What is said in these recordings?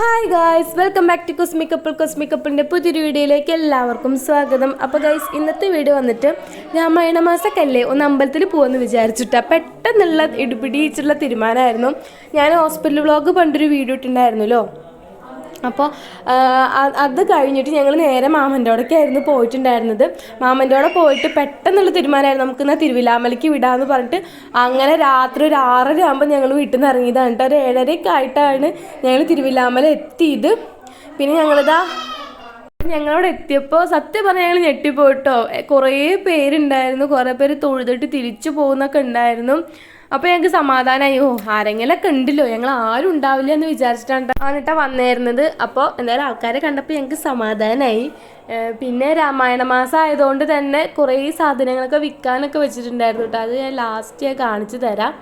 Hi guys welcome back to cosmic couple cosmic കപ്പിളിന്റെ പുതിയൊരു വീഡിയോയിലേക്ക് എല്ലാവർക്കും സ്വാഗതം. അപ്പോൾ ഗൈസ് ഇന്നത്തെ വീഡിയോ വന്നിട്ട് ഞാൻ മാസക്കല്ലേ ഒന്ന് അമ്പലത്തിൽ പോകുമെന്ന് വിചാരിച്ചിട്ടാണ് പെട്ടെന്നുള്ള ഇടിപിടിച്ചുള്ള തീരുമാനമായിരുന്നു. ഞാൻ ഹോസ്പിറ്റൽ വ്ളോഗ് പണ്ടൊരു വീഡിയോ ഇട്ടുണ്ടായിരുന്നല്ലോ അപ്പോൾ അത് കഴിഞ്ഞിട്ട് ഞങ്ങൾ നേരെ മാമന്റെ അവിടേക്കായിരുന്നു പോയിട്ടുണ്ടായിരുന്നത്. മാമന്റെ അവിടെ പോയിട്ട് പെട്ടെന്നുള്ള തീരുമാനമായിരുന്നു. നമുക്ക് എന്നാൽ തിരുവിലാമലയ്ക്ക് വിടാമെന്ന് പറഞ്ഞിട്ട് അങ്ങനെ രാത്രി ഒരു ആറര ആകുമ്പോൾ ഞങ്ങൾ വീട്ടിൽ നിന്ന് ഇറങ്ങിയതാണ് കേട്ടോ. ഒരു ഏഴരയൊക്കെ ആയിട്ടാണ് ഞങ്ങൾ തിരുവിലാമല എത്തിയത്. പിന്നെ ഞങ്ങളിതാ ഞങ്ങളവിടെ എത്തിയപ്പോൾ സത്യം പറഞ്ഞാൽ ഞങ്ങൾ ഞെട്ടിപ്പോയിട്ടോ കുറേ പേരുണ്ടായിരുന്നു. കുറേ പേര് തൊഴുതിട്ട് തിരിച്ചു പോകുന്നൊക്കെ ഉണ്ടായിരുന്നു. അപ്പോൾ ഞങ്ങൾക്ക് സമാധാനമായി ഓ ആരെങ്കിലൊക്കെ ഉണ്ടല്ലോ. ഞങ്ങൾ ആരും ഉണ്ടാവില്ല എന്ന് വിചാരിച്ചിട്ടാണ് ആണിട്ടാ വന്നേരുന്നത്. അപ്പോൾ എന്തായാലും ആൾക്കാരെ കണ്ടപ്പോൾ ഞങ്ങൾക്ക് സമാധാനമായി പിന്നെ രാമായണ മാസം ആയതുകൊണ്ട് തന്നെ കുറേ സാധനങ്ങളൊക്കെ വിൽക്കാനൊക്കെ വെച്ചിട്ടുണ്ടായിരുന്നു കേട്ടോ അത് ഞാൻ ലാസ്റ്റ് ഞാൻ കാണിച്ചു തരാം.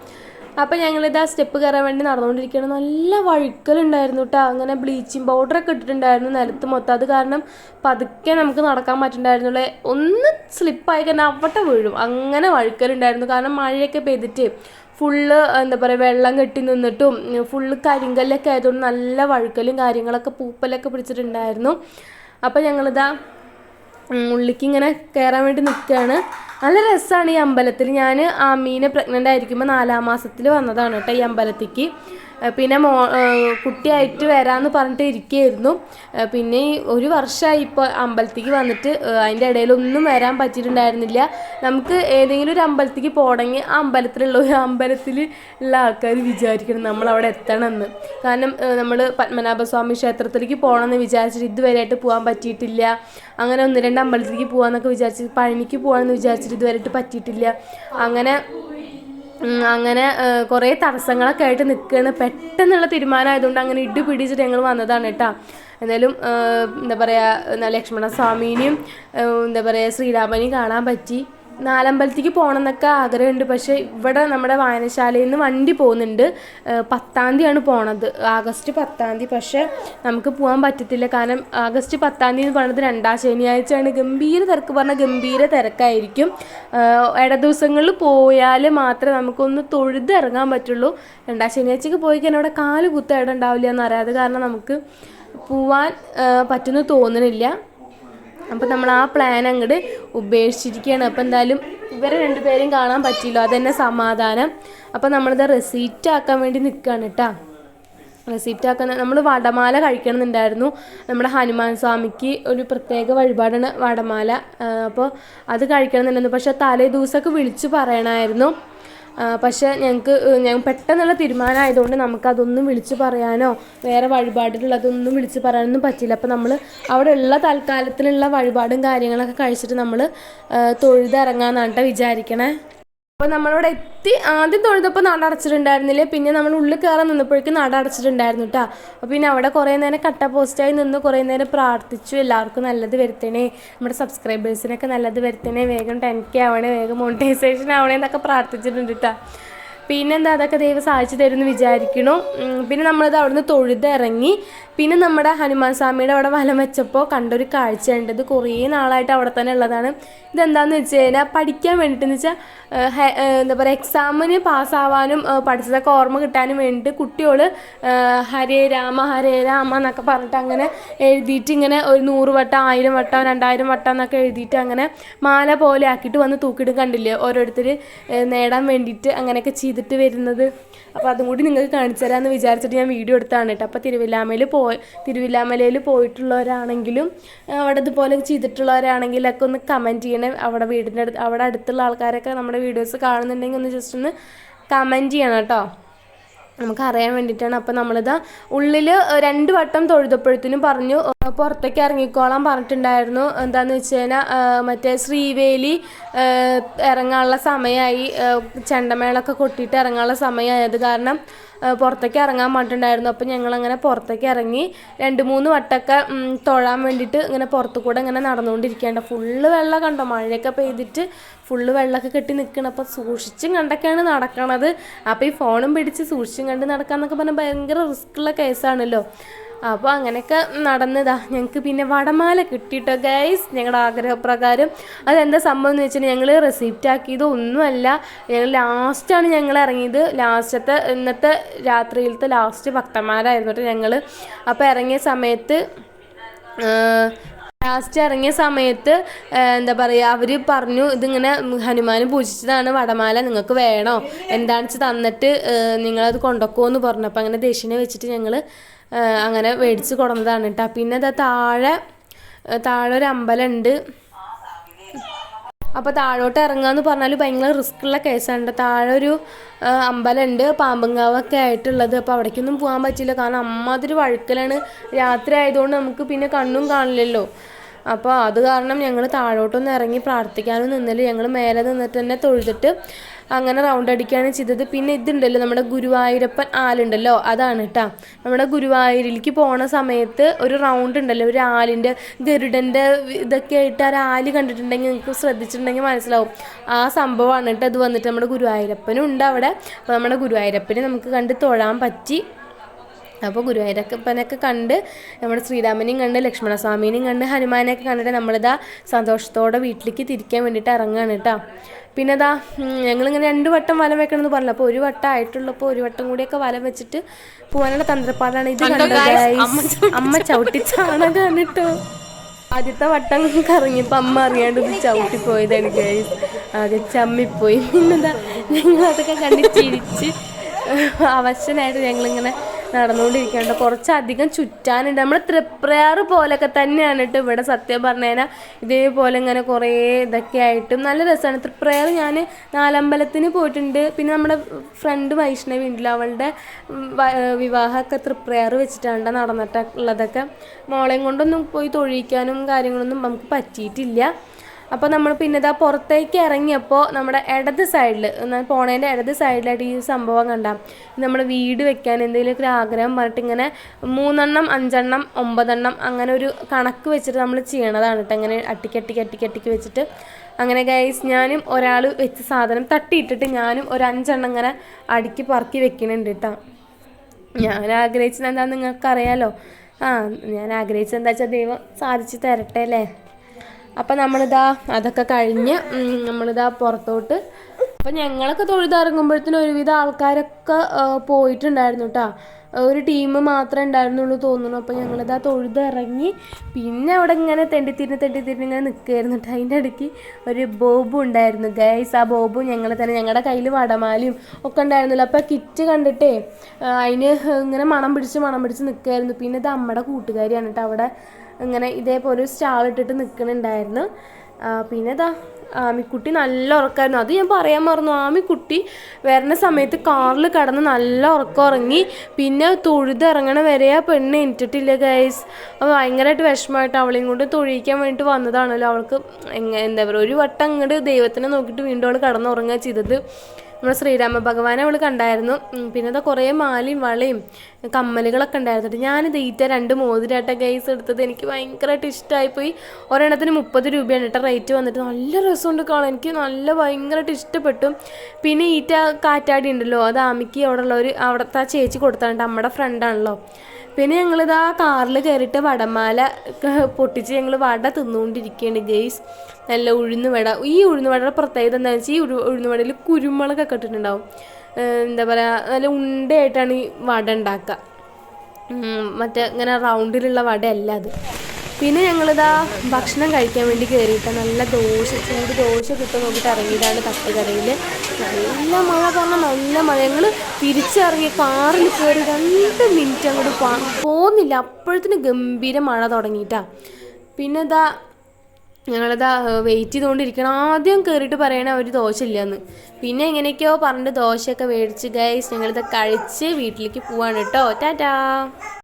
അപ്പം ഞങ്ങളിത് സ്റ്റെപ്പ് കയറാൻ വേണ്ടി നടന്നുകൊണ്ടിരിക്കുകയാണ്. നല്ല വഴുക്കലുണ്ടായിരുന്നു കേട്ടോ അങ്ങനെ ബ്ലീച്ചിങ് പൗഡറൊക്കെ ഇട്ടിട്ടുണ്ടായിരുന്നു നിലത്ത് മൊത്തം. അത് കാരണം പതുക്കെ നമുക്ക് നടക്കാൻ പറ്റുന്നുണ്ടായിരുന്നുള്ളേ ഒന്ന് സ്ലിപ്പായി കഴിഞ്ഞാൽ അവിടെ വീഴും. അങ്ങനെ വഴുക്കലുണ്ടായിരുന്നു. കാരണം മഴയൊക്കെ പെയ്തിട്ട് ഫുള്ള് എന്താ പറയുക വെള്ളം കെട്ടി നിന്നിട്ടും ഫുള്ള് കരിങ്കല്ലൊക്കെ ആയതുകൊണ്ട് നല്ല വഴുക്കലും കാര്യങ്ങളൊക്കെ പൂപ്പലൊക്കെ പിടിച്ചിട്ടുണ്ടായിരുന്നു. അപ്പോൾ ഞങ്ങളിതാ ഉം, ഉള്ളിലേക്ക് ഇങ്ങനെ കയറാൻ വേണ്ടി നിൽക്കുകയാണ് നല്ല രസമാണ് ഈ അമ്പലത്തിൽ ഞാൻ ആമീനെ പ്രഗ്നന്റ് ആയിരിക്കുമ്പോൾ നാലാം മാസത്തിൽ വന്നതാണ് കേട്ടോ ഈ അമ്പലത്തേക്ക്. പിന്നെ മോ കുട്ടിയായിട്ട് വരാമെന്ന് പറഞ്ഞിട്ട് ഇരിക്കുകയായിരുന്നു പിന്നെ ഒരു വർഷമായി ഇപ്പോൾ അമ്പലത്തേക്ക് വന്നിട്ട് അതിന്റെ ഇടയിലൊന്നും വരാൻ പറ്റിയിട്ടുണ്ടായിരുന്നില്ല. നമുക്ക് ഏതെങ്കിലും ഒരു അമ്പലത്തേക്ക് പോകണമെങ്കിൽ ആ അമ്പലത്തിലുള്ള ഒരു അമ്പലത്തിൽ ഉള്ള ആൾക്കാർ വിചാരിക്കണം നമ്മൾ അവിടെ എത്തണമെന്ന്. കാരണം നമ്മൾ പത്മനാഭസ്വാമി ക്ഷേത്രത്തിലേക്ക് പോകണമെന്ന് വിചാരിച്ചിട്ട് ഇതുവരെയായിട്ട് പോകാൻ പറ്റിയിട്ടില്ല. അങ്ങനെ ഒന്ന് രണ്ട് അമ്പലത്തിലേക്ക് പോകാമെന്നൊക്കെ വിചാരിച്ച് പഴനിക്ക് പോകാമെന്ന് വിചാരിച്ചിട്ട് ഇതുവരെയായിട്ട് പറ്റിയിട്ടില്ല. അങ്ങനെ അങ്ങനെ കുറേ തടസ്സങ്ങളൊക്കെ ആയിട്ട് നിൽക്കുകയാണ് പെട്ടെന്നുള്ള തീരുമാനമായതുകൊണ്ട് അങ്ങനെ ഇടി പിടിച്ചിട്ട് ഞങ്ങൾ വന്നതാണ് കേട്ടോ. ഏഹ്, എന്താ പറയുക ലക്ഷ്മണ സ്വാമീനെയും എന്താ പറയുക ശ്രീരാമനെയും കാണാൻ പറ്റി. നാലമ്പലത്തേക്ക് പോകണം എന്നൊക്കെ ആഗ്രഹമുണ്ട്. പക്ഷേ ഇവിടെ നമ്മുടെ വായനശാലയിൽ നിന്ന് വണ്ടി പോകുന്നുണ്ട്. പത്താം തീയതിയാണ് പോണത്. ആഗസ്റ്റ് പത്താം തീയതി. പക്ഷേ നമുക്ക് പോകാൻ പറ്റത്തില്ല. കാരണം ആഗസ്റ്റ് പത്താം തീയതി എന്ന് പറയുന്നത് രണ്ടാം ശനിയാഴ്ചയാണ്. ഗംഭീര തിരക്ക്. പറഞ്ഞാൽ ഗംഭീര തിരക്കായിരിക്കും. ഇട ദിവസങ്ങളിൽ പോയാൽ മാത്രമേ നമുക്കൊന്ന് തൊഴുത് ഇറങ്ങാൻ പറ്റുള്ളൂ. രണ്ടാം ശനിയാഴ്ചക്ക് പോയി കഴിഞ്ഞാൽ അവിടെ കാൽ കുത്ത ഇടം ഉണ്ടാവില്ല എന്നറിയാതെ കാരണം നമുക്ക് പോവാൻ പറ്റുമെന്ന് തോന്നണില്ല. അപ്പം നമ്മൾ ആ പ്ലാൻ അങ്ങോട്ട് ഉപേക്ഷിച്ചിരിക്കുകയാണ് അപ്പം എന്തായാലും ഇവരെ രണ്ടുപേരെയും കാണാൻ പറ്റിയില്ല. അതന്നെ സമാധാനം. അപ്പം നമ്മളിത് റെസീപ്റ്റ് ആക്കാൻ വേണ്ടി നിൽക്കുകയാണ് കേട്ടോ റെസിപ്റ്റ് ആക്കുന്ന നമ്മൾ വടമാല കഴിക്കണമെന്നുണ്ടായിരുന്നു. നമ്മുടെ ഹനുമാൻ സ്വാമിക്ക് ഒരു പ്രത്യേക വഴിപാടാണ് വടമാല. അപ്പോൾ അത് കഴിക്കണമെന്നുണ്ടായിരുന്നു. പക്ഷേ തലേ ദിവസമൊക്കെ വിളിച്ച് പറയണമായിരുന്നു പക്ഷേ ഞങ്ങൾക്ക് ഞങ്ങൾ പെട്ടെന്നുള്ള തീരുമാനമായതുകൊണ്ട് നമുക്കതൊന്നും വിളിച്ച് പറയാനോ വേറെ വഴിപാടിലുള്ളതൊന്നും വിളിച്ച് പറയാനൊന്നും പറ്റില്ല അപ്പോൾ നമ്മൾ അവിടെ ഉള്ള തൽക്കാലത്തിലുള്ള വഴിപാടും കാര്യങ്ങളൊക്കെ കഴിച്ചിട്ട് നമ്മൾ തൊഴുതിറങ്ങാന്നാണ് കേട്ടോ വിചാരിക്കണേ. അപ്പോൾ നമ്മളവിടെ എത്തി ആദ്യം തൊഴുതപ്പോൾ നട അടച്ചിട്ടുണ്ടായിരുന്നില്ലേ? പിന്നെ നമ്മൾ ഉള്ളിൽ കയറാൻ നിന്നപ്പോഴേക്കും നട അടച്ചിട്ടുണ്ടായിരുന്നു കേട്ടോ അപ്പോൾ പിന്നെ അവിടെ കുറേ നേരം കട്ട പോസ്റ്റായി നിന്ന് കുറേ നേരം പ്രാർത്ഥിച്ചു എല്ലാവർക്കും നല്ലത് വരുത്തണേ. നമ്മുടെ സബ്സ്ക്രൈബേഴ്സിനൊക്കെ നല്ലത് വരുത്തണേ. വേഗം ടെൻ കെ ആവണേ വേഗം മോണിറ്റൈസേഷൻ ആവണേ എന്നൊക്കെ പ്രാർത്ഥിച്ചിട്ടുണ്ട് കേട്ടോ പിന്നെന്താ അതൊക്കെ ദൈവം സഹായിച്ചു തരുമെന്ന് വിചാരിക്കണു. പിന്നെ നമ്മളത് അവിടുന്ന് തൊഴുതിറങ്ങി. പിന്നെ നമ്മുടെ ഹനുമാൻ സ്വാമിയുടെ അവിടെ വലം വെച്ചപ്പോൾ കണ്ടൊരു കാഴ്ചയുണ്ട്. ഇത് കുറേ നാളായിട്ട് അവിടെ തന്നെ ഉള്ളതാണ്. ഇതെന്താന്ന് വെച്ച് കഴിഞ്ഞാൽ പഠിക്കാൻ വേണ്ടിയിട്ടെന്ന് വെച്ചാൽ എന്താ പറയുക എക്സാമിന് പാസ്സാവാനും പഠിച്ചതൊക്കെ ഓർമ്മ കിട്ടാനും വേണ്ടിയിട്ട് കുട്ടികൾ ഹരേ രാമ ഹരേ രാമ എന്നൊക്കെ പറഞ്ഞിട്ട് അങ്ങനെ എഴുതിയിട്ട് ഇങ്ങനെ ഒരു നൂറ് വട്ടം ആയിരം വട്ടം രണ്ടായിരം വട്ടം എന്നൊക്കെ എഴുതിയിട്ട് അങ്ങനെ മാല പോലെ ആക്കിയിട്ട് വന്ന് തൂക്കിയിട്ട് കണ്ടില്ലേ? ഓരോരുത്തർ നേടാൻ വേണ്ടിയിട്ട് അങ്ങനെയൊക്കെ ചെയ്തിട്ട് വരുന്നത്. അപ്പോൾ അതും കൂടി നിങ്ങൾക്ക് കാണിച്ചു തരാമെന്ന് വിചാരിച്ചിട്ട് ഞാൻ വീഡിയോ എടുത്താണ് കേട്ടോ. അപ്പോൾ തിരുവില്ലാമലയിൽ പോയി തിരുവില്ലാമലയിൽ പോയിട്ടുള്ളവരാണെങ്കിലും അവിടെ ഇതുപോലെ ചെയ്തിട്ടുള്ളവരാണെങ്കിലൊക്കെ ഒന്ന് കമന്റ് ചെയ്യണേ. അവിടെ വീടിന്റെ അടുത്ത് അവിടെ അടുത്തുള്ള ആൾക്കാരൊക്കെ നമ്മുടെ വീഡിയോസ് കാണുന്നുണ്ടെങ്കിൽ ഒന്ന് ജസ്റ്റ് ഒന്ന് കമന്റ് ചെയ്യണം കേട്ടോ. നമുക്ക് അറിയാൻ വേണ്ടിയിട്ടാണ്. അപ്പം നമ്മളിതാ ഉള്ളിൽ രണ്ട് വട്ടം തൊഴുതപ്പോഴത്തേനും പറഞ്ഞു പുറത്തേക്ക് ഇറങ്ങിക്കോളാൻ പറഞ്ഞിട്ടുണ്ടായിരുന്നു. എന്താണെന്ന് വെച്ച് കഴിഞ്ഞാൽ മറ്റേ ശ്രീവേലി ഇറങ്ങാനുള്ള സമയമായി ചെണ്ടമേളൊക്കെ കൊട്ടിയിട്ട് ഇറങ്ങാനുള്ള സമയമായത് കാരണം പുറത്തേക്ക് ഇറങ്ങാൻ പറഞ്ഞിട്ടുണ്ടായിരുന്നു. അപ്പം ഞങ്ങളങ്ങനെ പുറത്തേക്ക് ഇറങ്ങി രണ്ട് മൂന്ന് വട്ടമൊക്കെ തൊഴാൻ വേണ്ടിയിട്ട് ഇങ്ങനെ പുറത്തു കൂടെ ഇങ്ങനെ നടന്നുകൊണ്ടിരിക്കേണ്ട ഫുള്ള് വെള്ളം കണ്ടോ? മഴയൊക്കെ പെയ്തിട്ട് ഫുള്ള് വെള്ളമൊക്കെ കെട്ടി നിൽക്കണം അപ്പോൾ സൂക്ഷിച്ചും കണ്ടൊക്കെയാണ് നടക്കണത്. അപ്പോൾ ഈ ഫോണും പിടിച്ച് സൂക്ഷിച്ചും കണ്ട് നടക്കാന്നൊക്കെ പറഞ്ഞാൽ ഭയങ്കര റിസ്ക്കുള്ള കേസാണല്ലോ അപ്പോൾ അങ്ങനെയൊക്കെ നടന്നതാ. ഞങ്ങൾക്ക് പിന്നെ വടമാല കിട്ടിയിട്ടോ ഗൈസ് ഞങ്ങളുടെ ആഗ്രഹപ്രകാരം. അതെന്താ സംഭവം എന്ന് വെച്ചാൽ ഞങ്ങൾ റെസിപ്റ്റ് ആക്കിയത് ഒന്നുമല്ല. ഞങ്ങൾ ലാസ്റ്റാണ് ഞങ്ങൾ ഇറങ്ങിയത്. ലാസ്റ്റത്തെ ഇന്നത്തെ രാത്രിയിലത്തെ ലാസ്റ്റ് ഭക്തന്മാരായിരുന്നു കേട്ടോ ഞങ്ങൾ അപ്പോൾ ഇറങ്ങിയ സമയത്ത് ലാസ്റ്റ് ഇറങ്ങിയ സമയത്ത് എന്താ പറയുക അവർ പറഞ്ഞു ഇതിങ്ങനെ ഹനുമാൻ പൂജിച്ചതാണ് വടമാല നിങ്ങൾക്ക് വേണോ? എന്താണെന്ന് വെച്ച് തന്നിട്ട് നിങ്ങളത് നിങ്ങളത് എന്ന് പറഞ്ഞു അങ്ങനെ ദക്ഷിണ വെച്ചിട്ട് ഞങ്ങൾ അങ്ങനെ മേടിച്ച് കൊടുന്നതാണ് കേട്ടോ. പിന്നെ അതാ താഴെ താഴെ ഒരു അമ്പലമുണ്ട് അപ്പോൾ താഴോട്ട് ഇറങ്ങാന്ന് പറഞ്ഞാൽ ഭയങ്കര റിസ്ക് ഉള്ള കേസാണ് താഴെ ഒരു അമ്പലമുണ്ട് പാമ്പങ്കാവൊക്കെ ആയിട്ടുള്ളത്. അപ്പോൾ അവിടേക്കൊന്നും പോകാൻ പറ്റില്ല കാരണം അമ്മ അമ്മാതിരി വഴുക്കലാണ്. രാത്രി ആയതുകൊണ്ട് നമുക്ക് പിന്നെ കണ്ണും കാണില്ലല്ലോ. അപ്പോൾ അത് കാരണം ഞങ്ങൾ താഴോട്ടൊന്ന് ഇറങ്ങി പ്രാർത്ഥിക്കാനും നിന്നില്ല. ഞങ്ങൾ മേലെ നിന്നിട്ട് തന്നെ തൊഴുതിട്ട് അങ്ങനെ റൗണ്ട് അടിക്കുകയാണ് ചെയ്തത്. പിന്നെ ഇതുണ്ടല്ലോ നമ്മുടെ ഗുരുവായൂരപ്പൻ ആലുണ്ടല്ലോ അതാണ് കേട്ടോ നമ്മുടെ ഗുരുവായൂരിലേക്ക് പോണ സമയത്ത് ഒരു റൗണ്ട് ഉണ്ടല്ലോ ഒരു ആലിന്റെ ഗരുഡന്റെ ഇതൊക്കെ ആയിട്ട് ആ ആൽ കണ്ടിട്ടുണ്ടെങ്കിൽ നിങ്ങൾക്ക് ശ്രദ്ധിച്ചിട്ടുണ്ടെങ്കിൽ മനസ്സിലാവും. ആ സംഭവമാണ് കേട്ടോ അത് വന്നിട്ട് നമ്മുടെ ഗുരുവായൂരപ്പനും ഉണ്ട് അവിടെ. അപ്പോൾ നമ്മുടെ ഗുരുവായൂരപ്പനെ നമുക്ക് കണ്ട് തൊഴാൻ പറ്റി. അപ്പോൾ ഗുരുവായൂരപ്പനൊക്കെ കണ്ട് നമ്മുടെ ശ്രീരാമനെയും കണ്ട് ലക്ഷ്മണസ്വാമിനെയും കണ്ട് ഹനുമാനെയൊക്കെ കണ്ടിട്ട് നമ്മളിതാ സന്തോഷത്തോടെ വീട്ടിലേക്ക് തിരിക്കാൻ വേണ്ടിയിട്ട് ഇറങ്ങുകയാണ് കേട്ടോ. പിന്നെ ഇതാ ഉം, ഞങ്ങളിങ്ങനെ രണ്ട് വട്ടം വലം വെക്കണമെന്ന് പറഞ്ഞു അപ്പോൾ ഒരു വട്ടം ആയിട്ടുള്ളപ്പോൾ ഒരു വട്ടം കൂടിയൊക്കെ വലം വെച്ചിട്ട് പോകാനുള്ള തന്ത്രപ്പാടാണ് ഇത് കണ്ടത്. അമ്മ ചവിട്ടി ചാണകമാണ് കേട്ടോ ആദ്യത്തെ വട്ടം കറങ്ങിയപ്പോൾ അമ്മ അറിയാണ്ട് ഇത് ചവിട്ടി പോയതാണ് ഗൈസ് ആകെ ചമ്മിപ്പോയി. പിന്നെന്താ ഞങ്ങളതൊക്കെ കണ്ട് ചിരിച്ച് അവശനായിട്ട് ഞങ്ങളിങ്ങനെ നടന്നുകൊണ്ടിരിക്കുകയുണ്ട് കുറച്ചധികം ചുറ്റാനുണ്ട്. നമ്മൾ തൃപ്രയാറ് പോലൊക്കെ തന്നെയാണ് കേട്ടോ ഇവിടെ സത്യം പറഞ്ഞു കഴിഞ്ഞാൽ ഇതേപോലെ ഇങ്ങനെ കുറേ ഇതൊക്കെ ആയിട്ടും നല്ല രസമാണ്. തൃപ്രയാറ് ഞാൻ നാലമ്പലത്തിന് പോയിട്ടുണ്ട്. പിന്നെ നമ്മുടെ ഫ്രണ്ട് വൈഷ്ണവി ഉണ്ടല്ലോ അവളുടെ വിവാഹമൊക്കെ തൃപ്രയാറ് വെച്ചിട്ടാണ് നടന്നിട്ടുള്ളതൊക്കെ. മോളെയും കൊണ്ടൊന്നും പോയി തൊഴിക്കാനും കാര്യങ്ങളൊന്നും നമുക്ക് പറ്റിയിട്ടില്ല. അപ്പോൾ നമ്മൾ പിന്നെ ഇതാ പുറത്തേക്ക് ഇറങ്ങിയപ്പോൾ നമ്മുടെ ഇടത് സൈഡിൽ എന്നാൽ പോണേന്റെ ഇടത് സൈഡിലായിട്ട് ഈ സംഭവം കണ്ടാം. നമ്മൾ വീട് വെക്കാൻ എന്തെങ്കിലുമൊക്കെ ഒരു ആഗ്രഹം പറഞ്ഞിട്ട് ഇങ്ങനെ മൂന്നെണ്ണം അഞ്ചെണ്ണം ഒമ്പതെണ്ണം അങ്ങനെ ഒരു കണക്ക് വെച്ചിട്ട് നമ്മൾ ചെയ്യണതാണ് കേട്ടോ അങ്ങനെ അട്ടിക്ക് അട്ടിക്ക് വെച്ചിട്ട്. അങ്ങനെ ഗൈസ് ഞാനും ഒരാൾ വെച്ച് സാധനം തട്ടിയിട്ടിട്ട് ഞാനും ഒരു അഞ്ചെണ്ണം ഇങ്ങനെ അടുക്കി പറക്കി വെക്കുന്നുണ്ട് കേട്ടോ ഞാൻ ആഗ്രഹിച്ചത് എന്താണെന്ന് നിങ്ങൾക്കറിയാലോ. ആ ഞാൻ ആഗ്രഹിച്ചത് എന്താ വെച്ചാൽ ദൈവം സാധിച്ചു തരട്ടെ അല്ലേ? അപ്പം നമ്മളിതാ അതൊക്കെ കഴിഞ്ഞ് നമ്മളിതാ പുറത്തോട്ട്. അപ്പം ഞങ്ങളൊക്കെ തൊഴുതിറങ്ങുമ്പോഴത്തേനും ഒരുവിധ ആൾക്കാരൊക്കെ പോയിട്ടുണ്ടായിരുന്നു കേട്ടോ ഒരു ടീം മാത്രമേ ഉണ്ടായിരുന്നുള്ളൂ തോന്നുന്നു. അപ്പോൾ ഞങ്ങളിതാ തൊഴുതിറങ്ങി പിന്നെ അവിടെ ഇങ്ങനെ തെണ്ടിത്തിരിഞ്ഞ് തെണ്ടിത്തിരിഞ്ഞ് ഇങ്ങനെ നിൽക്കുകയായിരുന്നു കേട്ടോ അതിന്റെ ഇടയ്ക്ക് ഒരു ബോബു ഉണ്ടായിരുന്നു. ഗൈസ് ആ ബോബും ഞങ്ങൾ തന്നെ ഞങ്ങളുടെ കയ്യിൽ വടമാലയും ഒക്കെ ഉണ്ടായിരുന്നല്ലോ. അപ്പോൾ കിറ്റ് കണ്ടിട്ടേ അതിന് ഇങ്ങനെ മണം പിടിച്ച് മണം പിടിച്ച് നിൽക്കുകയായിരുന്നു. പിന്നെ ഇത് അമ്മയുടെ കൂട്ടുകാരിയാണ് കേട്ടോ അവിടെ ഇങ്ങനെ ഇതേപോലെ ഒരു സ്റ്റാൾ ഇട്ടിട്ട് നിൽക്കുന്നുണ്ടായിരുന്നു പിന്നെ ഇതാ ആമിക്കുട്ടി നല്ല ഉറക്കമായിരുന്നു അത് ഞാൻ പറയാൻ മറന്നു. ആമിക്കുട്ടി വരുന്ന സമയത്ത് കാറിൽ കടന്ന് നല്ല ഉറക്കം ഉറങ്ങി. പിന്നെ തൊഴുത് ഇറങ്ങണ വരെ ആ പെണ്ണ് എണീറ്റിട്ടില്ല ഗൈസ് അപ്പോൾ ഭയങ്കരമായിട്ട് വിഷമമായിട്ട് അവളെയും കൊണ്ട് തൊഴിക്കാൻ വേണ്ടിയിട്ട് വന്നതാണല്ലോ. അവൾക്ക് എന്താ പറയുക ഒരു വട്ടം അങ്ങോട്ട് ദൈവത്തിനെ നോക്കിയിട്ട് വീണ്ടും അവൾ കിടന്നുറങ്ങുക ചെയ്തത്. നമ്മുടെ ശ്രീരാമ ഭഗവാനെ അവൾ കണ്ടായിരുന്നു. പിന്നെ അതാ കുറേ മാലയും വളയും കമ്മലുകളൊക്കെ ഉണ്ടായിരുന്നു. ഞാൻ ഈറ്റ രണ്ട് മോതിരാട്ട ഗൈസ് എടുത്തത് എനിക്ക് ഭയങ്കരമായിട്ട് ഇഷ്ടമായിപ്പോയി ഒരെണ്ണത്തിന് മുപ്പത് രൂപയാണ് കേട്ടോ റേറ്റ് വന്നിട്ട്. നല്ല രസമുണ്ട് കാണാൻ. എനിക്ക് നല്ല ഭയങ്കരമായിട്ട് ഇഷ്ടപ്പെട്ടു. പിന്നെ ഈറ്റ കാറ്റാടി ഉണ്ടല്ലോ അത് ആമിക്ക് അവിടെ ഉള്ളവർ അവിടുത്തെ ആ ചേച്ചി കൊടുത്താണ്ട് നമ്മുടെ ഫ്രണ്ടാണല്ലോ പിന്നെ ഞങ്ങളിതാ കാറിൽ കയറിയിട്ട് വടമാല പൊട്ടിച്ച് ഞങ്ങൾ വട തിന്നുകൊണ്ടിരിക്കുകയാണ് ഗെയ്സ് നല്ല ഉഴുന്നുവട ഈ ഉഴുന്നുവടയുടെ പ്രത്യേകത എന്താണെന്ന് വെച്ചാൽ ഈ ഉഴു ഉഴുന്നുവടയിൽ കുരുമുളകൊക്കെ ഇട്ടിട്ടുണ്ടാവും. എന്താ പറയുക നല്ല ഉണ്ടയായിട്ടാണ് ഈ വട ഉണ്ടാക്കുക. മറ്റേ ഇങ്ങനെ റൗണ്ടിലുള്ള വടയല്ല അത്. പിന്നെ ഞങ്ങളിതാ ഭക്ഷണം കഴിക്കാൻ വേണ്ടി കയറിയിട്ട് നല്ല ദോശ ചൂട് ദോശ കിട്ടും നോക്കിയിട്ട് ഇറങ്ങിയതാണ് തട്ടുകടയിൽ നല്ല മഴ പറഞ്ഞാൽ നല്ല മഴ. ഞങ്ങൾ തിരിച്ചിറങ്ങി കാറിൽ കയറി രണ്ട് മിനിറ്റ് അങ്ങോട്ട് പോകുന്നില്ല അപ്പോഴത്തേന് ഗംഭീര മഴ തുടങ്ങിയിട്ടാ. പിന്നെ ഇതാ ഞങ്ങളിതാ വെയിറ്റ് ചെയ്തുകൊണ്ടിരിക്കണം ആദ്യം കയറിയിട്ട് പറയണ ഒരു ദോശ ഇല്ലയെന്ന് പിന്നെ എങ്ങനെയൊക്കെയോ പറഞ്ഞിട്ട് ദോശയൊക്കെ മേടിച്ച് ഗൈസ് ഞങ്ങളിത് കഴിച്ച് വീട്ടിലേക്ക് പോവാണ് കേട്ടോ ടാറ്റാ